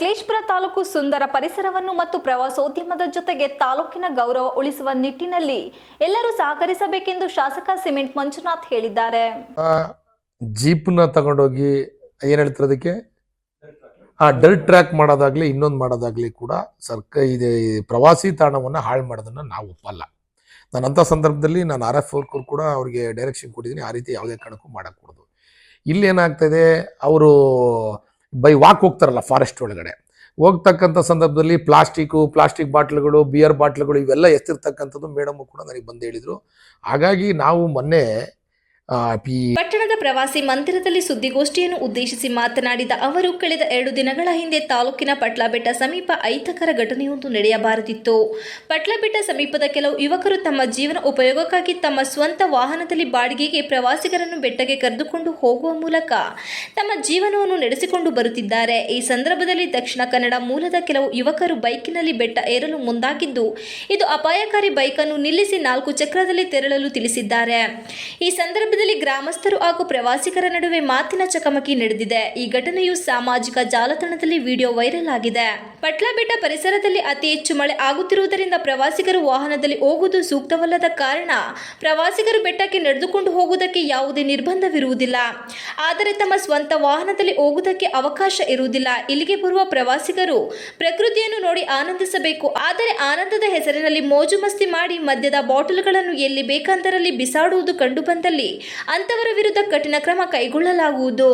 ಸಕಲೇಶ್ಪುರ ತಾಲೂಕು ಸುಂದರ ಪರಿಸರವನ್ನು ಮತ್ತು ಪ್ರವಾಸೋದ್ಯಮದ ಜೊತೆಗೆ ತಾಲೂಕಿನ ಗೌರವ ಉಳಿಸುವ ನಿಟ್ಟಿನಲ್ಲಿ ಎಲ್ಲರೂ ಸಹಕರಿಸಬೇಕೆಂದು ಶಾಸಕ ಸಿಮೆಂಟ್ ಮಂಜುನಾಥ್ ಹೇಳಿದ್ದಾರೆ. ಜೀಪ್ನ ತಗೊಂಡೋಗಿ ಏನು ಹೇಳ್ತಾರೆ ಅದಕ್ಕೆ? ಆ ಡರ್ಟ್ ಟ್ರ್ಯಾಕ್ ಮಾಡೋದಾಗ್ಲಿ, ಇನ್ನೊಂದು ಮಾಡೋದಾಗ್ಲಿ ಕೂಡ ಸರ್ಕ, ಇದೆ, ಪ್ರವಾಸಿ ತಾಣವನ್ನು ಹಾಳು ಮಾಡೋದನ್ನ ನಾವು ಒಪ್ಪಲ್ಲ. ನಾನು ಅಂಥ ಸಂದರ್ಭದಲ್ಲಿ ನಾನು ಆರ್ ಎಫ್ ವರ್ಕರ್ ಕೂಡ ಅವ್ರಿಗೆ ಡೈರೆಕ್ಷನ್ ಕೊಟ್ಟಿದ್ದೀನಿ. ಆ ರೀತಿ ಯಾವುದೇ ಕಾರಣಕ್ಕೂ ಕೊಡೋದು. ಇಲ್ಲಿ ಏನಾಗ್ತದೆ ಅವರು ಬೈ ವಾಕ್ ಹೋಗ್ತಾರಲ್ಲ ಫಾರೆಸ್ಟ್ ಒಳಗಡೆ. ಹೋಗ್ತಕ್ಕಂಥ ಸಂದರ್ಭದಲ್ಲಿ ಪ್ಲಾಸ್ಟಿಕ್ಕು ಪ್ಲಾಸ್ಟಿಕ್ ಬಾಟ್ಲುಗಳು ಬಿಯರ್ ಬಾಟ್ಲುಗಳು ಇವೆಲ್ಲ ಎತ್ತಿರ್ತಕ್ಕಂಥದ್ದು ಮೇಡಮ್ ಕೂಡ ನನಗೆ ಬಂದು ಹೇಳಿದರು. ಹಾಗಾಗಿ ನಾವು ಮೊನ್ನೆ ಪಟ್ಟಣದ ಪ್ರವಾಸಿ ಮಂದಿರದಲ್ಲಿ ಸುದ್ದಿಗೋಷ್ಠಿಯನ್ನು ಉದ್ದೇಶಿಸಿ ಮಾತನಾಡಿದ ಅವರು, ಕಳೆದ ಎರಡು ದಿನಗಳ ಹಿಂದೆ ತಾಲೂಕಿನ ಪಟ್ಲಬೆಟ್ಟ ಸಮೀಪ ಐತಕರ ಘಟನೆಯೊಂದು ನಡೆಯಬಾರದಿತ್ತು. ಪಟ್ಲಬೆಟ್ಟ ಸಮೀಪದ ಕೆಲವು ಯುವಕರು ತಮ್ಮ ಜೀವನ ಉಪಯೋಗಕ್ಕಾಗಿ ತಮ್ಮ ಸ್ವಂತ ವಾಹನದಲ್ಲಿ ಬಾಡಿಗೆಗೆ ಪ್ರವಾಸಿಗರನ್ನು ಬೆಟ್ಟಕ್ಕೆ ಕರೆದುಕೊಂಡು ಹೋಗುವ ಮೂಲಕ ತಮ್ಮ ಜೀವನವನ್ನು ನಡೆಸಿಕೊಂಡು ಬರುತ್ತಿದ್ದಾರೆ. ಈ ಸಂದರ್ಭದಲ್ಲಿ ದಕ್ಷಿಣ ಕನ್ನಡ ಮೂಲದ ಕೆಲವು ಯುವಕರು ಬೈಕಿನಲ್ಲಿ ಬೆಟ್ಟ ಏರಲು ಮುಂದಾಗಿದ್ದು, ಇದು ಅಪಾಯಕಾರಿ ಬೈಕನ್ನು ನಿಲ್ಲಿಸಿ ನಾಲ್ಕು ಚಕ್ರದಲ್ಲಿ ತೆರಳಲು ತಿಳಿಸಿದ್ದಾರೆ. ಈ ಸಂದರ್ಭದಲ್ಲಿ ಗ್ರಾಮಸ್ಥರು ಹಾಗೂ ಪ್ರವಾಸಿಗರ ನಡುವೆ ಮಾತಿನ ಚಕಮಕಿ ನಡೆದಿದೆ. ಈ ಘಟನೆಯು ಸಾಮಾಜಿಕ ಜಾಲತಾಣದಲ್ಲಿ ವಿಡಿಯೋ ವೈರಲ್ ಆಗಿದೆ. ಪಟ್ಲಬೆಟ್ಟ ಪರಿಸರದಲ್ಲಿ ಅತಿ ಹೆಚ್ಚು ಮಳೆ ಆಗುತ್ತಿರುವುದರಿಂದ ಪ್ರವಾಸಿಗರು ವಾಹನದಲ್ಲಿ ಹೋಗುವುದು ಸೂಕ್ತವಲ್ಲದ ಕಾರಣ ಪ್ರವಾಸಿಗರು ಬೆಟ್ಟಕ್ಕೆ ನಡೆದುಕೊಂಡು ಹೋಗುವುದಕ್ಕೆ ಯಾವುದೇ ನಿರ್ಬಂಧವಿರುವುದಿಲ್ಲ. ಆದರೆ ತಮ್ಮ ಸ್ವಂತ ವಾಹನದಲ್ಲಿ ಹೋಗುವುದಕ್ಕೆ ಅವಕಾಶ ಇರುವುದಿಲ್ಲ. ಇಲ್ಲಿಗೆ ಬರುವ ಪ್ರವಾಸಿಗರು ಪ್ರಕೃತಿಯನ್ನು ನೋಡಿ ಆನಂದಿಸಬೇಕು. ಆದರೆ ಆನಂದದ ಹೆಸರಿನಲ್ಲಿ ಮೋಜು ಮಸ್ತಿ ಮಾಡಿ ಮದ್ಯದ ಬಾಟಲ್ಗಳನ್ನು ಎಲ್ಲಿ ಬೇಕಂದರಲ್ಲಿ ಬಿಸಾಡುವುದು ಕಂಡುಬಂದಲ್ಲಿ ಅಂತವರ ವಿರುದ್ಧ ಕಠಿಣ ಕ್ರಮ ಕೈಗೊಳ್ಳಲಾಗುವುದು.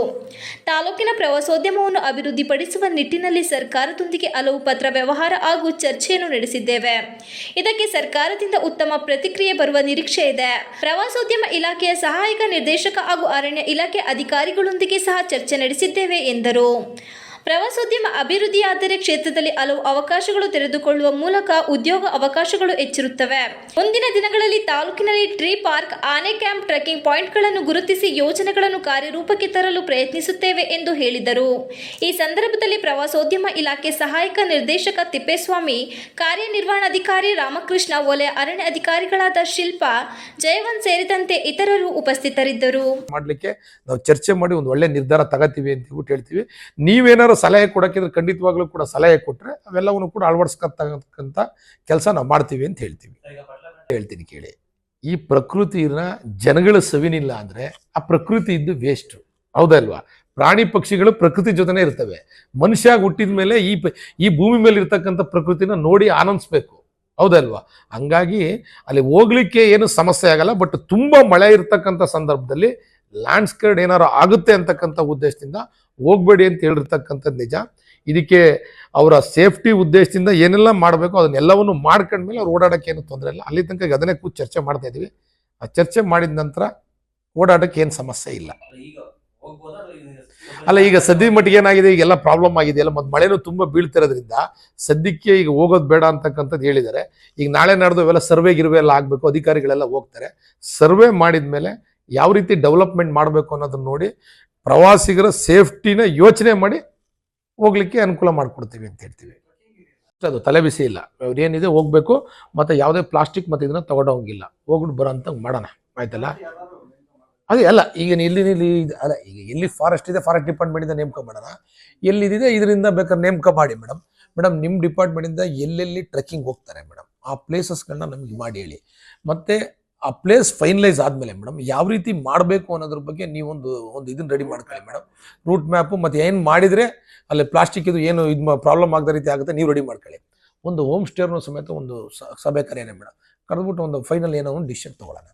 ತಾಲೂಕಿನ ಪ್ರವಾಸೋದ್ಯಮವನ್ನು ಅಭಿವೃದ್ಧಿಪಡಿಸುವ ನಿಟ್ಟಿನಲ್ಲಿ ಸರ್ಕಾರದೊಂದಿಗೆ ಹಲವು ಪತ್ರ ವ್ಯವಹಾರ ಹಾಗೂ ಚರ್ಚೆಯನ್ನು ನಡೆಸಿದ್ದೇವೆ. ಇದಕ್ಕೆ ಸರ್ಕಾರದಿಂದ ಉತ್ತಮ ಪ್ರತಿಕ್ರಿಯೆ ಬರುವ ನಿರೀಕ್ಷೆ ಇದೆ. ಪ್ರವಾಸೋದ್ಯಮ ಇಲಾಖೆಯ ಸಹಾಯಕ ನಿರ್ದೇಶಕ ಹಾಗೂ ಅರಣ್ಯ ಇಲಾಖೆ ಅಧಿಕಾರಿಗಳೊಂದಿಗೆ ಸಹ ಚರ್ಚೆ ನಡೆಸಿದ್ದೇವೆ ಎಂದರು. ಪ್ರವಾಸೋದ್ಯಮ ಅಭಿವೃದ್ಧಿಯಾದರೆ ಕ್ಷೇತ್ರದಲ್ಲಿ ಹಲವು ಅವಕಾಶಗಳು ತೆರೆದುಕೊಳ್ಳುವ ಮೂಲಕ ಉದ್ಯೋಗ ಅವಕಾಶಗಳು ಹೆಚ್ಚಿರುತ್ತವೆ. ಮುಂದಿನ ದಿನಗಳಲ್ಲಿ ತಾಲೂಕಿನಲ್ಲಿ ಟ್ರೀ ಪಾರ್ಕ್, ಆನೆ ಕ್ಯಾಂಪ್, ಟ್ರೆಕ್ಕಿಂಗ್ ಪಾಯಿಂಟ್ಗಳನ್ನು ಗುರುತಿಸಿ ಯೋಜನೆಗಳನ್ನು ಕಾರ್ಯರೂಪಕ್ಕೆ ತರಲು ಪ್ರಯತ್ನಿಸುತ್ತೇವೆ ಎಂದು ಹೇಳಿದರು. ಈ ಸಂದರ್ಭದಲ್ಲಿ ಪ್ರವಾಸೋದ್ಯಮ ಇಲಾಖೆ ಸಹಾಯಕ ನಿರ್ದೇಶಕ ತಿಪ್ಪೇಸ್ವಾಮಿ, ಕಾರ್ಯನಿರ್ವಹಣಾಧಿಕಾರಿ ರಾಮಕೃಷ್ಣ, ವಲಯ ಅರಣ್ಯ ಅಧಿಕಾರಿಗಳಾದ ಶಿಲ್ಪಾ, ಜಯವಂತ್ ಸೇರಿದಂತೆ ಇತರರು ಉಪಸ್ಥಿತರಿದ್ದರು. ಮಾಡಲಿಕ್ಕೆ ನಾವು ಚರ್ಚೆ ಮಾಡಿ ಒಂದು ಒಳ್ಳೆ ನಿರ್ಧಾರ ತಗೋತೀವಿ ಅಂತ ಹೇಳ್ತೀವಿ. ನೀವೇನಾದ್ರು ಸಲಹೆ ಕೊಡೋಕ್ಕಿದ್ರೆ ಖಂಡಿತವಾಗ್ಲೂ ಕೂಡ ಸಲಹೆ ಕೊಟ್ಟರೆ ಅವೆಲ್ಲವನ್ನು ಕೂಡ ಅಳವಡಿಸ್ಕೊತಕ್ಕಂಥ ಕೆಲಸ ನಾವು ಮಾಡ್ತೀವಿ ಅಂತ ಹೇಳ್ತೀವಿ. ಹೇಳ್ತೀನಿ ಕೇಳಿ. ಈ ಪ್ರಕೃತಿನ ಜನಗಳ ಸವಿನಿಲ್ಲ ಅಂದರೆ ಆ ಪ್ರಕೃತಿ ಇದ್ದು ವೇಸ್ಟು ಹೌದಲ್ವಾ? ಪ್ರಾಣಿ ಪಕ್ಷಿಗಳು ಪ್ರಕೃತಿ ಜೊತೆನೇ ಇರ್ತವೆ. ಮನುಷ್ಯ ಹುಟ್ಟಿದ ಮೇಲೆ ಈ ಈ ಭೂಮಿ ಮೇಲೆ ಇರ್ತಕ್ಕಂಥ ಪ್ರಕೃತಿನ ನೋಡಿ ಆನಂದಿಸ್ಬೇಕು. ಹೌದಲ್ವಾ? ಹಂಗಾಗಿ ಅಲ್ಲಿ ಹೋಗ್ಲಿಕ್ಕೆ ಏನು ಸಮಸ್ಯೆ ಆಗಲ್ಲ ಬಟ್ ತುಂಬ ಮಳೆ ಇರ್ತಕ್ಕಂಥ ಸಂದರ್ಭದಲ್ಲಿ ಲ್ಯಾಂಡ್ಸ್ಕೇಡ್ ಏನಾರು ಆಗುತ್ತೆ ಅಂತಕ್ಕಂಥ ಉದ್ದೇಶದಿಂದ ಹೋಗ್ಬೇಡಿ ಅಂತ ಹೇಳಿರ್ತಕ್ಕಂಥದ್ದು ನಿಜ. ಇದಕ್ಕೆ ಅವರ ಸೇಫ್ಟಿ ಉದ್ದೇಶದಿಂದ ಏನೆಲ್ಲ ಮಾಡಬೇಕು ಅದನ್ನೆಲ್ಲವನ್ನು ಮಾಡ್ಕೊಂಡ್ಮೇಲೆ ಅವ್ರು ಓಡಾಡೋಕ್ಕೆ ಏನು ತೊಂದರೆ ಇಲ್ಲ. ಅಲ್ಲಿ ತನಕ ಅದನ್ನೇ ಕೂತು ಚರ್ಚೆ ಮಾಡ್ತಾ ಇದ್ದೀವಿ. ಆ ಚರ್ಚೆ ಮಾಡಿದ ನಂತರ ಓಡಾಡೋಕ್ಕೆ ಏನು ಸಮಸ್ಯೆ ಇಲ್ಲ. ಅಲ್ಲ, ಈಗ ಸದ್ಯದ ಮಟ್ಟಿಗೆ ಏನಾಗಿದೆ? ಈಗೆಲ್ಲ ಪ್ರಾಬ್ಲಮ್ ಆಗಿದೆ. ಅಲ್ಲ ಮತ್ತು ಮಳೆನೂ ತುಂಬ ಬೀಳ್ತಿರೋದ್ರಿಂದ ಸದ್ಯಕ್ಕೆ ಈಗ ಹೋಗೋದು ಬೇಡ ಅಂತಕ್ಕಂಥದ್ದು ಹೇಳಿದ್ದಾರೆ. ಈಗ ನಾಳೆ ನಡೆದು ಇವೆಲ್ಲ ಸರ್ವೆ ಗಿರ್ವೆ ಎಲ್ಲ ಆಗಬೇಕು, ಅಧಿಕಾರಿಗಳೆಲ್ಲ ಹೋಗ್ತಾರೆ. ಸರ್ವೆ ಮಾಡಿದ ಮೇಲೆ ಯಾವ ರೀತಿ ಡೆವಲಪ್ಮೆಂಟ್ ಮಾಡಬೇಕು ಅನ್ನೋದನ್ನ ನೋಡಿ ಪ್ರವಾಸಿಗರ ಸೇಫ್ಟಿನ ಯೋಚನೆ ಮಾಡಿ ಹೋಗ್ಲಿಕ್ಕೆ ಅನುಕೂಲ ಮಾಡಿಕೊಡ್ತೀವಿ ಅಂತ ಹೇಳ್ತೀವಿ. ಅದು ತಲೆ ಬಿಸಿ ಇಲ್ಲ. ಅವ್ರು ಏನಿದೆ ಹೋಗ್ಬೇಕು, ಮತ್ತು ಯಾವುದೇ ಪ್ಲಾಸ್ಟಿಕ್ ಮತ್ತು ಇದನ್ನ ತಗೊಂಡೋಗಿಲ್ಲ. ಹೋಗ್ಬಿಟ್ಟು ಬರೋ ಅಂತ ಮಾಡೋಣ. ಆಯ್ತಲ್ಲ? ಅದೇ ಅಲ್ಲ, ಈಗ ಇಲ್ಲಿ ಇಲ್ಲಿ ಅಲ್ಲ, ಈಗ ಎಲ್ಲಿ ಫಾರೆಸ್ಟ್ ಇದೆ ಫಾರೆಸ್ಟ್ ಡಿಪಾರ್ಟ್ಮೆಂಟಿಂದ ನೇಮಕ ಮಾಡೋಣ. ಎಲ್ಲಿದೆ ಇದರಿಂದ ಬೇಕಾದ್ರೆ ನೇಮಕ ಮಾಡಿ ಮೇಡಮ್ ಮೇಡಮ್ ನಿಮ್ಮ ಡಿಪಾರ್ಟ್ಮೆಂಟಿಂದ ಎಲ್ಲೆಲ್ಲಿ ಟ್ರೆಕ್ಕಿಂಗ್ ಹೋಗ್ತಾರೆ ಮೇಡಮ್ ಆ ಪ್ಲೇಸಸ್ಗಳನ್ನ ನಮಗೆ ಮಾಡಿ ಹೇಳಿ. ಮತ್ತು ಆ ಪ್ಲೇಸ್ ಫೈನಲೈಸ್ ಆದಮೇಲೆ ಮೇಡಮ್ ಯಾವ ರೀತಿ ಮಾಡಬೇಕು ಅನ್ನೋದ್ರ ಬಗ್ಗೆ ನೀವೊಂದು, ಒಂದು ಇದನ್ನ ರೆಡಿ ಮಾಡ್ಕೊಳ್ಳಿ ಮೇಡಮ್ ರೂಟ್ ಮ್ಯಾಪು ಮತ್ತು ಏನು ಮಾಡಿದರೆ ಅಲ್ಲಿ ಪ್ಲಾಸ್ಟಿಕ್ ಇದು ಏನು ಇದು ಪ್ರಾಬ್ಲಮ್ ಆಗದ ರೀತಿ ಆಗುತ್ತೆ ನೀವು ರೆಡಿ ಮಾಡ್ಕೊಳ್ಳಿ. ಒಂದು ಹೋಮ್ ಸ್ಟೇರ್ನೂ ಸಮೇತ ಒಂದು ಸಭೆ ಕರೆಯೋಣ ಮೇಡಮ್ ಕರೆದ್ಬಿಟ್ಟು ಒಂದು ಫೈನಲ್ ಏನೋ ಒಂದು ಡಿಸಿಷನ್ ತೊಗೊಳ್ಳೋಣ.